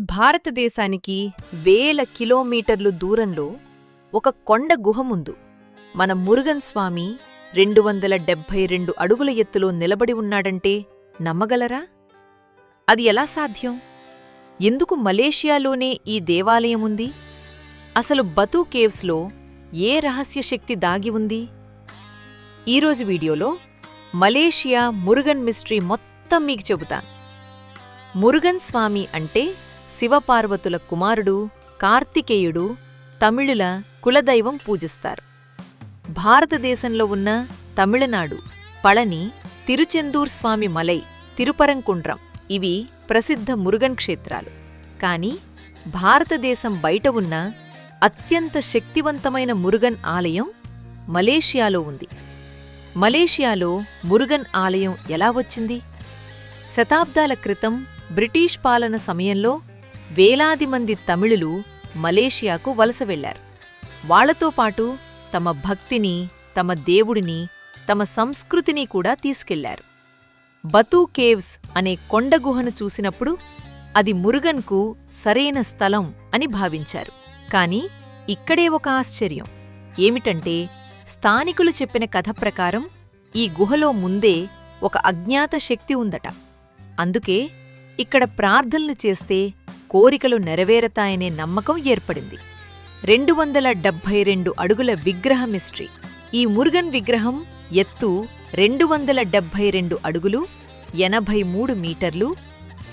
భారతదేశానికి వేల కిలోమీటర్లు దూరంలో ఒక కొండ గుహ ముందు మన మురుగన్ స్వామి రెండు వందల డెబ్భై రెండు అడుగుల ఎత్తులో నిలబడి ఉన్నాడంటే నమ్మగలరా? అది ఎలా సాధ్యం? ఎందుకు మలేషియాలోనే ఈ దేవాలయం ఉంది అసలు బతూ కేవ్స్లో ఏ రహస్య శక్తి దాగి ఉంది? ఈరోజు వీడియోలో మలేషియా మురుగన్ మిస్టరీ మొత్తం మీకు చెబుతాను. మురుగన్ స్వామి అంటే శివపార్వతుల కుమారుడు కార్తికేయుడు తమిళుల కులదైవం పూజిస్తారు. భారతదేశంలో ఉన్న తమిళనాడు పళని తిరుచెందూర్ స్వామి మలై తిరుపరంకుండ్రం ఇవి ప్రసిద్ధ మురుగన్ క్షేత్రాలు. కానీ భారతదేశం బయట ఉన్న అత్యంత శక్తివంతమైన మురుగన్ ఆలయం మలేషియాలో ఉంది. మలేషియాలో మురుగన్ ఆలయం ఎలా వచ్చింది? శతాబ్దాల క్రితం బ్రిటిష్ పాలన సమయంలో వేలాది మంది తమిళులు మలేషియాకు వలస వెళ్ళారు వాళ్ళతో పాటు తమ భక్తిని తమ దేవుడిని తమ సంస్కృతిని కూడా తీసుకెళ్ళారు. బతూ కేవ్స్ అనే కొండగుహను చూసినప్పుడు అది మురుగన్కు సరైన స్థలం అని భావించారు. కాని ఇక్కడే ఒక ఆశ్చర్యం. ఏమిటంటే స్థానికులు చెప్పిన కథ ప్రకారం ఈ గుహలో ముందే ఒక అజ్ఞాత శక్తి ఉందట. అందుకే ఇక్కడ ప్రార్థనలు చేస్తే కోరికలు నెరవేరతాయనే నమ్మకం ఏర్పడింది. రెండు వందల డెబ్భై రెండు అడుగుల విగ్రహ మిస్ట్రీ. ఈ మురుగన్ విగ్రహం ఎత్తు రెండు వందల డెబ్భై రెండు అడుగులు ఎనభై మూడు మీటర్లు.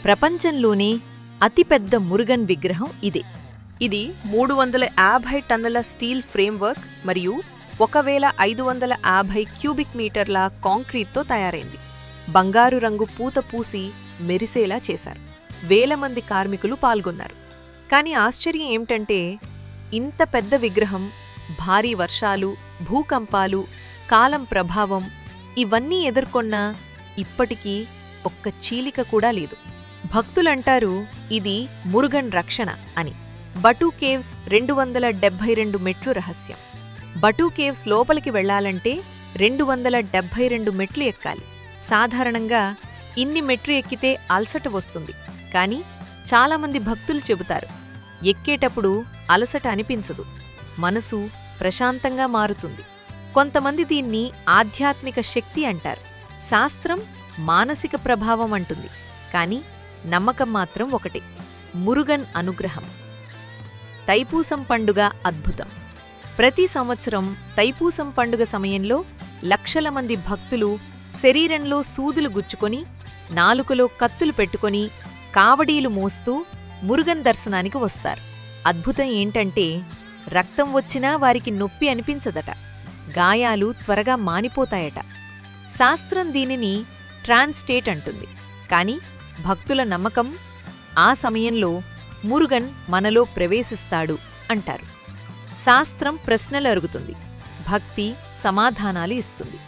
ప్రపంచంలోనే అతిపెద్ద మురుగన్ విగ్రహం ఇదే. ఇది మూడు వందల యాభై టన్నుల స్టీల్ ఫ్రేమ్వర్క్ మరియు ఒకవేళ ఐదు వందల యాభై క్యూబిక్ మీటర్ల కాంక్రీట్తో తయారైంది. బంగారు రంగు పూత పూసి మెరిసేలా చేశారు. వేల మంది కార్మికులు పాల్గొన్నారు. కానీ ఆశ్చర్యం ఏమిటంటే ఇంత పెద్ద విగ్రహం భారీ వర్షాలు భూకంపాలు కాలం ప్రభావం ఇవన్నీ ఎదుర్కొన్నా ఇప్పటికీ ఒక్క చీలిక కూడా లేదు. భక్తులంటారు ఇది మురుగన్ రక్షణ అని. బటూ కేవ్స్ రెండు వందల డెబ్భై రెండు మెట్లు రహస్యం. బటూ కేవ్స్ లోపలికి వెళ్ళాలంటే రెండు వందల డెబ్భై రెండు మెట్లు ఎక్కాలి. సాధారణంగా ఇన్ని మెట్లు ఎక్కితే అలసట వస్తుంది. కానీ చాలామంది భక్తులు చెబుతారు ఎక్కేటప్పుడు అలసట అనిపించదు మనసు ప్రశాంతంగా మారుతుంది. కొంతమంది దీన్ని ఆధ్యాత్మిక శక్తి అంటారు శాస్త్రం మానసిక ప్రభావం అంటుంది కానీ నమ్మకం మాత్రం ఒకటే మురుగన్ అనుగ్రహం. తైపూసం పండుగ అద్భుతం. ప్రతి సంవత్సరం తైపూసం పండుగ సమయంలో లక్షల మంది భక్తులు శరీరంలో సూదులు గుచ్చుకొని నాలుకలో కత్తులు పెట్టుకొని కావడీలు మోస్తూ మురుగన్ దర్శనానికి వస్తారు. అద్భుతం ఏంటంటే రక్తం వచ్చినా వారికి నొప్పి అనిపించదట. గాయాలు త్వరగా మానిపోతాయట. శాస్త్రం దీనిని ట్రాన్స్టేట్ అంటుంది. కాని భక్తుల నమ్మకం ఆ సమయంలో మురుగన్ మనలో ప్రవేశిస్తాడు అంటారు. శాస్త్రం ప్రశ్నలు అరుగుతుంది. భక్తి సమాధానాలు ఇస్తుంది.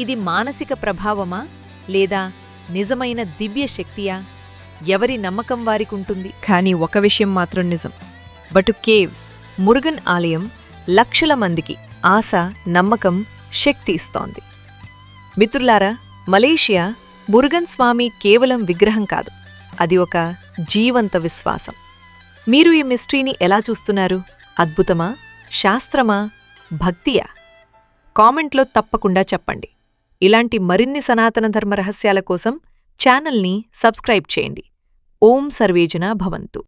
ఇది మానసిక ప్రభావమా లేదా నిజమైన దివ్య శక్తియా? ఎవరి నమ్మకం వారికుంటుంది? కానీ ఒక విషయం మాత్రం నిజం. బటు కేవ్స్ మురుగన్ ఆలయం లక్షల మందికి ఆశ నమ్మకం శక్తి ఇస్తోంది. మిత్రులారా మలేషియా మురుగన్ స్వామి కేవలం విగ్రహం కాదు. అది ఒక జీవంత విశ్వాసం. మీరు ఈ మిస్టరీని ఎలా చూస్తున్నారు? అద్భుతమా? శాస్త్రమా? భక్తియా? కామెంట్లో తప్పకుండా చెప్పండి. ఇలాంటి మరిన్ని సనాతన ధర్మ రహస్యాల కోసం ఛానల్ని సబ్స్క్రైబ్ చేయండి. ఓం సర్వేజన భవంతు.